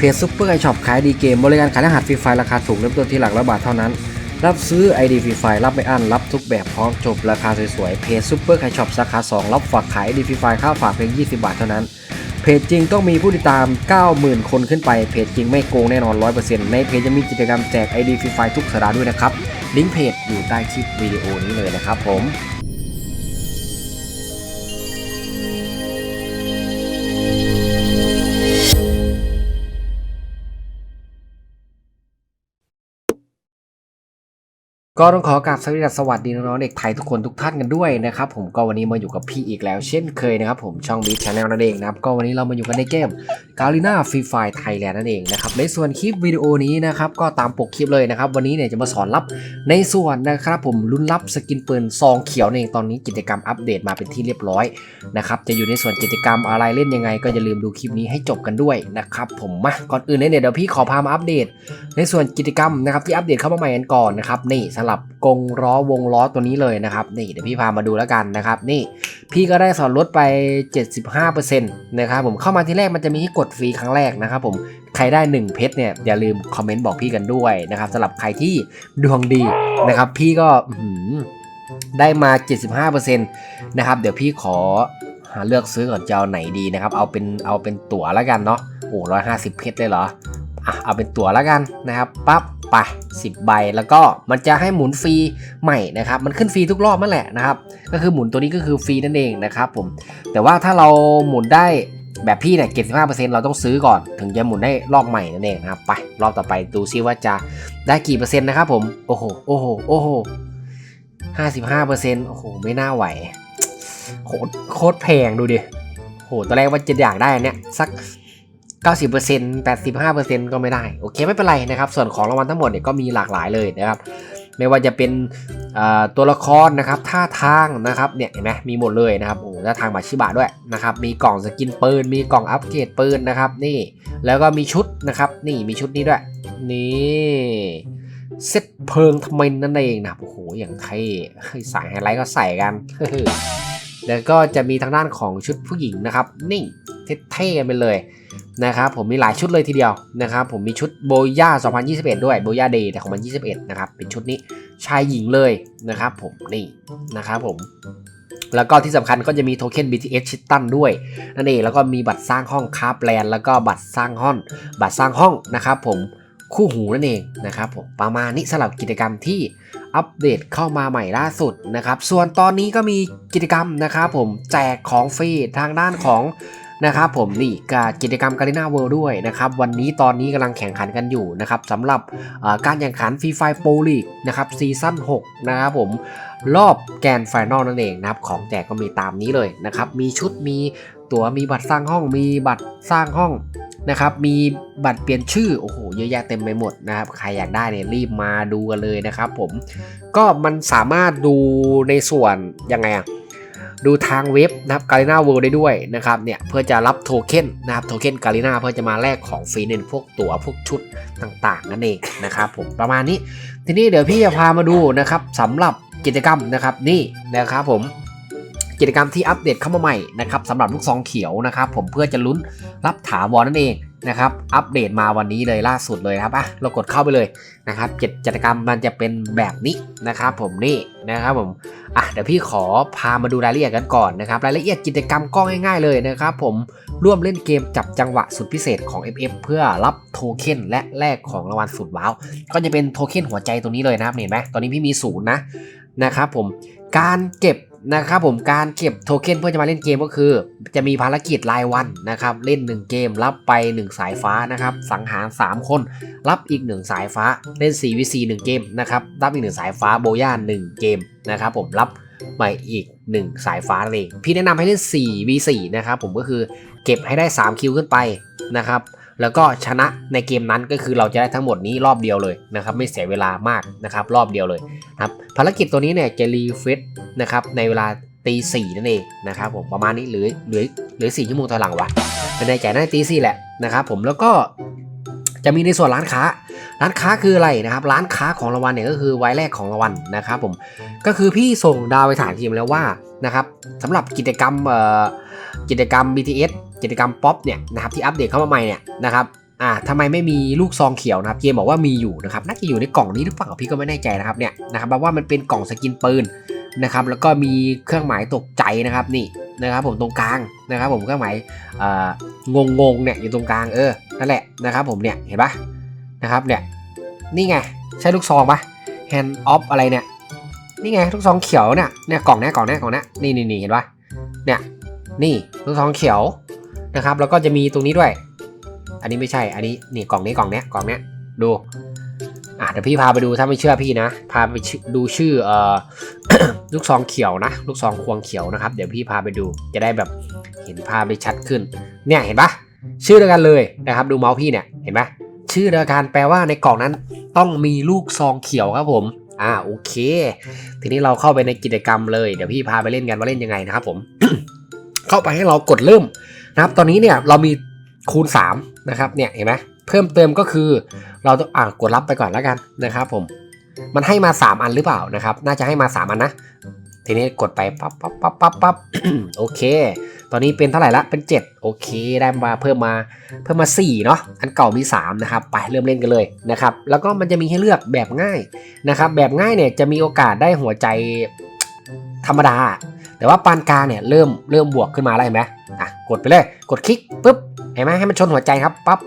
เพจซุปเปอร์ไอช็อปขายดีเกม บริการขายรหัสฟรีไฟล์ราคาถูกเริ่มต้นที่หลักร้อยบาทเท่านั้น รับซื้อ ID ฟรีไฟล์รับไม่อั้นรับทุกแบบพร้อมจบราคาสวยๆ เพจซุปเปอร์ไอช็อปสาขา2 รับฝากขาย ID ฟรีไฟล์ค่าฝากเพียง 20 บาทเท่านั้น เพจจริงต้องมีผู้ติดตาม 90,000 คนขึ้นไป เพจจริงไม่โกงแน่นอน 100%ในเพจจะมีกิจกรรมแจก ID ฟรีไฟล์ทุกสัปดาห์ด้วยนะครับ ลิงก์เพจอยู่ใต้คลิปวิดีโอนี้เลยนะครับผม ก็ต้องขอกราบสวัสดีสวัสดีน้องๆเด็กไทยทุกคนทุกท่านกันด้วยนะครับผมก็วันนี้มาอยู่กับพี่อีกแล้ว เช่นเคยนะครับผมช่องบิ๊กชาแนลนั่นเองนะครับก็วันนี้เรามาอยู่กันในเกมกาลิน่าฟรีไฟไทยแลนด์นั่นเองนะครับในส่วนคลิปวิดีโอนี้นะครับก็ตามปกคลิปเลยนะครับวันนี้เนี่ยจะมาสอนรับในส่วนนะครับผมลุ้นรับสกินปืนซองเขียวนั่นเองตอนนี้กิจกรรมอัปเดตมาเป็นที่เรียบร้อยนะครับจะอยู่ในส่วนกิจกรรมอะไรเล่นยังไง ก็อย่าลืมดูคลิปนี้ให้จบกันด้วยนะครับผมมาก่อนอื่นเนี่ยเดี๋ยวพี่ขอพามาอัปเดต ในส่วนกิจกรรมนะครับที่อัปเดตเข้ามาใหม่กันก่อนนะครับนี่สลับกงล้อวงล้อตัวนี้เลยนะครับนี่เดี๋ยวพี่พามาดูแล้วกันนะครับนี่พี่ก็ได้ส่วนลดไป 75%นะครับผมเข้ามาที่แรกมันจะมีให้กดฟรีครั้งแรกนะครับผมใครได้ 1 เพชรเนี่ยอย่าลืมคอมเมนต์บอกพี่กันด้วยนะครับสำหรับใครที่ดวงดีนะครับพี่ก็ได้มา 75%นะครับเดี๋ยวพี่ขอหาเลือกซื้อก่อนจะเอาไหนดีนะครับเอาเป็นเอาเป็นตั๋วแล้วกันเนาะโอ้ร้อยห้าสิบเพชรเลยเหรออะเอาเป็นตั๋วแล้วกันนะครับปั๊บ ไป 10 ใบ แล้วก็มันจะให้หมุนฟรีใหม่นะครับ มันขึ้นฟรีทุกรอบนั่นแหละนะครับ ก็คือหมุนตัวนี้ก็คือฟรีนั่นเองนะครับผม แต่ว่าถ้าเราหมุนได้แบบพี่เนี่ย75%เราต้องซื้อก่อน ถึงจะหมุนได้รอบใหม่นั่นเองนะครับ ไป รอบต่อไปดูซิว่าจะได้กี่เปอร์เซ็นต์นะครับผม โอ้โห โอ้โห โอ้โห55%โอ้โห ไม่น่าไหว โคตร โคตรแพงดูดิโหตอนแรกว่าจะอยากได้อันเนี้ยสัก 90% 85%ก็ไม่ได้ โอเคไม่เป็นไรนะครับ ส่วนของรางวัลทั้งหมดเนี่ยก็มีหลากหลายเลยนะครับ ไม่ว่าจะเป็นตัวละครนะครับท่าทางนะครับเนี่ยเห็นไหมมีหมดเลยนะครับโอ้ท่าทางบาชิบะด้วยนะครับมีกล่องสกินปืน มีกล่องอัปเกรดปืนนะครับนี่แล้วก็มีชุดนะครับนี่มีชุดนี้ด้วยนี่เซตเพลิงทำไมนั่นเองนะโอ้โหอย่างเท่เฮ้ยสายไฮไลท์ก็ใส่กันแล้วก็จะมีทางด้านของชุดผู้หญิงนะครับ นี่เท่ๆกันไปเลย นะครับผมมีหลายชุดเลยทีเดียวนะครับผมมีชุดโบย่า2021 ด้วยโบย่าเดย์แต่ของมัน21นะครับเป็นชุดนี้ชายหญิงเลยนะครับผมนี่นะครับผมแล้วก็ที่สำคัญก็จะมีโทเค็น BTS ชิตตันด้วยนั่นเองแล้วก็มีบัตรสร้างห้องคาร์แลนแล้วก็บัตรสร้างห้อง บัตรสร้างห้องนะครับผมคู่หูนั่นเองนะครับผมประมาณนี้สำหรับกิจกรรมที่อัปเดตเข้ามาใหม่ล่าสุดนะครับ ส่วนตอนนี้ก็มีกิจกรรมนะครับผมแจกของฟรีทางด้านของ นะครับผมนี่กับกิจกรรมการ i นาเวิลด์ด้วยนะครับวันนี้ตอนนี้กำลังแข่งขันกันอยู่นะครับสำหรับการแข่งขันฟรีไฟโปลีกนะครับซีซั่น6นะครับผมรอบแกนไฟนอลนั่นเองนะครับของแจกก็มีตามนี้เลยนะครับมีชุดมีตั๋วมีบัตรสร้างห้องมีบัตรสร้างห้องนะครับมีบัตรเปลี่ยนชื่อโอ้โหเยอะแยะเต็มไปหมดนะครับใครอยากได้เนี่ยรีบมาดูกันเลยนะครับผมก็มันสามารถดูในส่วนยังไงอะ ดูทางเว็บนะครับ g a r i n a World ได้ด้วยนะครับเนี่ยเพื่อจะรับโทเค็นนะครับโทเค็น g a r i n a เพื่อจะมาแลกของฟรีในพวกตั๋วพวกชุดต่างๆนั่นเองนะครับผมประมาณนี้ ทีนี้เดี๋ยวพี่จะพามาดูนะครับสำหรับกิจกรรมนะครับนี่นะครับผมกิจกรรมที่อัปเดตเข้ามาใหม่นะครับสำหรับลูกซองเขียวนะครับผมเพื่อจะลุ้นรับถาวรนั่นเอง นะครับ อัปเดตมาวันนี้เลยล่าสุดเลยครับอะเรากดเข้าไปเลยนะครับกิจกรรมมันจะเป็นแบบนี้นะครับ ผมนี่นะครับผมอะเดี๋ยวพี่ขอพามาดูรายละเอียดกันก่อนนะครับ รายละเอียดกิจกรรมก็ง่ายๆเลยนะครับ ผมร่วมเล่นเกมจับจังหวะสุดพิเศษของ FF เพื่อรับโทเค็นและแลกของรางวัลสุดว้าว ก็จะเป็นโทเค็นหัวใจตัวนี้เลยนะครับเห็นไหมตอนนี้พี่มีศูนย์นะนะครับผมการเก็บ นะครับผมการเก็บโทเค็นเพื่อจะมาเล่นเกมก็คือ จะมีภารกิจรายวันนะครับ เล่น 1 เกมรับไป 1 สายฟ้านะครับ สังหาร 3 คน รับอีก 1 สายฟ้าเล่น4 v 4 1เกมนะครับรับอีก 1 สายฟ้าโบย่า1เกมนะครับผมรับใหม่อีก 1 สายฟ้าเองพี่แนะนำให้เล่น4 v 4นะครับผมก็คือเก็บให้ได้ 3 คิวขึ้นไปนะครับ แล้วก็ชนะในเกมนั้นก็คือเราจะได้ทั้งหมดนี้รอบเดียวเลยนะครับไม่เสียเวลามากนะครับรอบเดียวเลยครับภารกิจตัวนี้เนี่ยจะรีเฟรชนะครับในเวลาตีสี่นั่นเองนะครับผมประมาณนี้หรือหรือหรือสี่ชั่วโมงถอยหลังวะเป็นในใจน่าจะตีสี่แหละนะครับผมแล้วก็ จะมีในส่วนร้านค้า ร้านค้าคืออะไรนะครับ ร้านค้าของรางวัลเนี่ยก็คือไว้แรกของรางวัลนะครับผมก็คือพี่ส่งดาวไปถามทีมแล้วว่านะครับสำหรับกิจกรรมเอ่อกิจกรรม BTS กิจกรรมป๊อปเนี่ยนะครับที่อัปเดตเข้ามาใหม่เนี่ยนะครับอ่าทำไมไม่มีลูกซองเขียวนะครับเกมบอกว่ามีอยู่นะครับน่าจะอยู่ในกล่องนี้หรือเปล่าพี่ก็ไม่แน่ใจนะครับเนี่ยนะครับแปลว่ามันเป็นกล่องสกินปืนนะครับแล้วก็มีเครื่องหมายตกใจนะครับนี่ นะครับผมตรงกลางนะครับผมเครื่องหมายเอ่องงงเนี่ยอยู่ตรงกลางเออนั่นแหละนะครับผมเนี่ยเห็นปะนะครับเนี่ยนี่ไงใช่ลูกซองปะ hand off อะไรเนี่ยนี่ไงลูกซองเขียวเนี่ยเนี่ยกล่องเนี้ยกล่องเนี้ยกล่องเนี้ยนี่นี่นี่เห็นปะเนี่ยนี่ลูกซองเขียวนะครับ แล้วก็จะมีตรงนี้ด้วย อันนี้ไม่ใช่อันนี้นี่กล่องนี้กล่องเนี้ยกล่องเนี้ยดู อะเดี๋ยวพี่พาไปดูถ้าไม่เชื่อพี่นะ พาไปดูชื่อเอ่อลูกซองเขียวนะ ลูกซองควงเขียวนะครับ เดี๋ยวพี่พาไปดูจะได้แบบเห็นภาพได้ชัดขึ้น เนี่ยเห็นปะชื่อเดียวกันเลยนะครับ ดูเมาส์พี่เนี่ยเห็นปะชื่อเดียวกันแปลว่าในกล่องนั้นต้องมีลูกซองเขียวครับผมอ่าโอเค ทีนี้เราเข้าไปในกิจกรรมเลยเดี๋ยวพี่พาไปเล่นกันว่าเล่นยังไงนะครับผม เข้าไปให้เรากดเริ่มนะครับ ตอนนี้เนี่ยเรามีคูณ3นะครับเนี่ยเห็นไหม เพิ่มเติมก็คือ เราต้องอ่ากดรับไปก่อนแล้วกันนะครับ ผม มันให้มา 3 อันหรือเปล่านะครับ น่าจะให้มา 3 อันนะ ทีนี้กดไปปั๊บปั๊บปั๊บปั๊บปั๊บโอเค ตอนนี้เป็นเท่าไหร่ละ เป็น 7 โอเค ได้มาเพิ่มมาเพิ่มมา4เนาะ อันเก่ามี 3 นะครับ ไปเริ่มเล่นกันเลยนะครับ แล้วก็มันจะมีให้เลือกแบบง่ายนะครับ แบบง่ายเนี่ยจะมีโอกาสได้หัวใจธรรมดา แต่ว่าปานกลางเนี่ยเริ่มเริ่มบวกขึ้นมาแล้วเห็นไหมอะกดไปเลย กดคลิกปุ๊บเห็นไหมให้มันชนหัวใจครับปั๊บ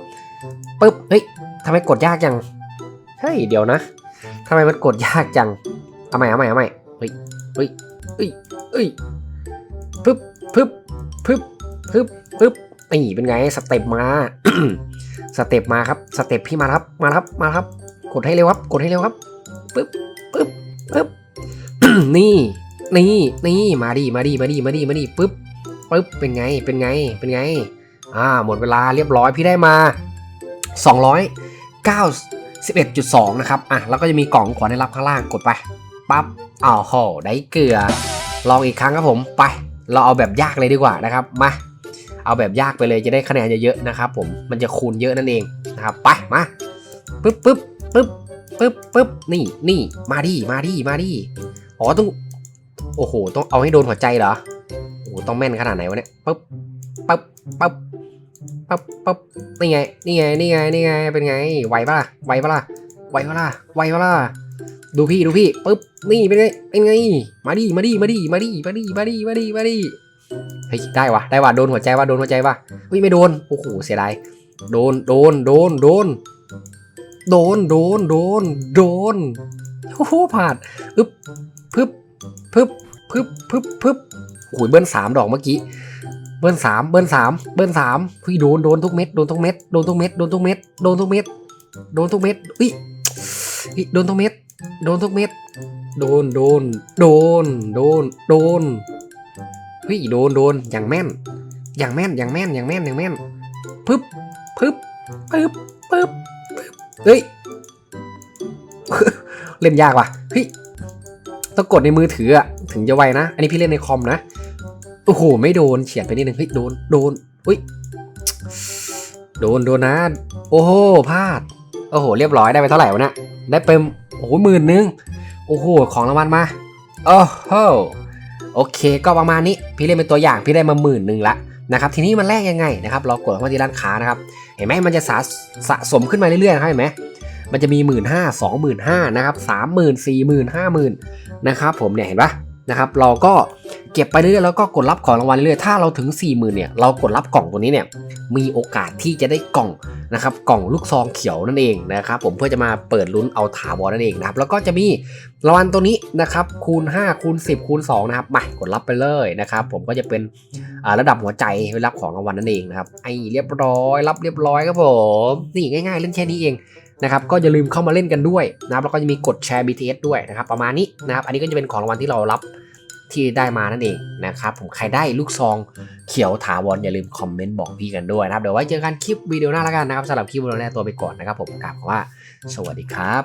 ปุ๊บเฮ้ยทำไมกดยากจังเฮ้ยเดี๋ยวนะทำไมมันกดยากจังเอาใหม่เอาใหม่เอาใหม่เฮ้ยเฮ้ยเฮ้ยเฮ้ยปึ๊บปึ๊บปึ๊บปึ๊บปึ๊บนี่เป็นไงสเต็ปมาสเต็ปมาครับสเต็ปพี่มาครับมาครับมาครับ กดให้เร็วครับ กดให้เร็วครับปึ๊บปึ๊บปึ๊บนี่นี่นี่มาดิมาดิมาดิมาดิมาดิปึ๊บปึ๊บเป็นไงเป็นไงเป็นไง อ่าหมดเวลาเรียบร้อยพี่ได้มา 291.2 นะครับ อะ แล้วก็จะมีกล่องของขวัญให้รับข้างล่างกดไปปั๊บอ้าวโหได้เกลือ ลองอีกครั้งครับผม ไป เราเอาแบบยากเลยดีกว่านะครับ มา เอาแบบยากไปเลยจะได้คะแนนเยอะๆนะครับผม มันจะคูณเยอะนั่นเองนะครับ ไป มาปึ๊บปึ๊บปึ๊บปึ๊บปึ๊บนี่นี่ มาดิ มาดิ มาดิ อ๋อต้อง โอ้โห ต้องเอาให้โดนหัวใจเหรอ โอ้โห ต้องแม่นขนาดไหนวะเนี่ยปึ๊บปึ๊บปึ๊บ ปั๊บปั๊บนี่ไง นี่ไง นี่ไง นี่ไง เป็นไง ไหวปะล่ะ ไหวปะล่ะ ไหวปะล่ะ ไหวปะล่ะ ดูพี่ ดูพี่ ปึ๊บ นี่เป็นไง เป็นไง มาดิ มาดิ มาดิ มาดิ มาดิ มาดิ มาดิ มาดิ เฮ้ย ได้วะได้วะโดนหัวใจวะโดนหัวใจวะเฮ้ย ไม่โดน โอ้โห เสียดาย โดน โดน โดน โดน โดน โดน โดน โดน โอ้โหผ่านอึ๊บพึบพึบพึบพึบพึบโอ้ยเบิ้ลสามดอกเมื่อกี้ เบิ้ลสามเบิ้ลสามเบิ้ลสามเฮ้ยโดนโดนทุกเม็ดโดนทุกเม็ดโดนทุกเม็ดโดนทุกเม็ดโดนทุกเม็ดโดนทุกเม็ดเฮ้ยเฮ้ยโดนทุกเม็ดโดนทุกเม็ดโดนโดนโดนโดนโดนเฮ้ยโดนโดนอย่างแม่น อย่างแม่นอย่างแม่นอย่างแม่นอย่างแม่นปึ๊บปึ๊บปึ๊บปึ๊บปึ๊บเฮ้ยเล่นยากว่ะเฮ้ยต้องกดในมือถืออะถึงจะไวนะ อันนี้พี่เล่นในคอมนะ โอ้โห ไม่โดนเฉียดไปนิดนึงเฮ้ยโดนโดนอุ้ยโดนโดนนะโอ้โหพลาดโอ้โห เรียบร้อยได้ไปเท่าไหร่วะเนี่ยได้เป็นโอ้โหหมื่นนึงโอ้โหของรางวัลมาโอ้โหโอเค ก็ประมาณนี้พี่เล่นเป็นตัวอย่างพี่ได้มาหมื่นหนึ่งละนะครับทีนี้มันแลกยังไงนะครับเรากดเข้ามาที่ร้านค้านะครับเห็นไหมมันจะสะสะสมขึ้นมาเรื่อยๆนะครับเห็นไหมมันจะมีหมื่นห้าสองหมื่นห้านะครับสามหมื่นสี่หมื่นห้าหมื่นนะครับผมเนี่ยเห็นปะ นะครับเราก็เก็บไปเรื่อยๆแล้วก็กดรับของรางวัลเรื่อยๆถ้าเราถึง 4 0,000เนี่ยเรากดรับกล่องตัวนี้เนี่ยมีโอกาสที่จะได้กล่องนะครับกล่องลูกซองเขียวนั่นเองนะครับผมเพื่อจะมาเปิดลุ้นเอาถาวรนั่นเองนะครับแล้วก็จะมีรางวัลตัวนี้นะครับคูณ 5 คูณ 10 คูณ2นะครับมากดรับไปเลยนะครับผมก็จะเป็นระดับหัวใจไว้รับของรางวัลนั่นเองนะครับไอ้เรียบร้อย รับเรียบร้อยครับผมนี่ง่ายๆเล่นแค่นี้เอง นะครับก็อย่าลืมเข้ามาเล่นกันด้วยนะครับแล้วก็จะมีกดแชร์ BTS ด้วยนะครับประมาณนี้นะครับอันนี้ก็จะเป็นของรางวัลที่เรารับที่ได้มานั่นเองนะครับผมใครได้ลูกซองเขียวถาวรอย่าลืมคอมเมนต์บอกพี่กันด้วยนะครับเดี๋ยวไว้เจอกันคลิปวิดีโอหน้าแล้วกันนะครับสำหรับคลิปวิดีโอหน้าตัวไปก่อนนะครับผมกล่าวว่า สวัสดีครับ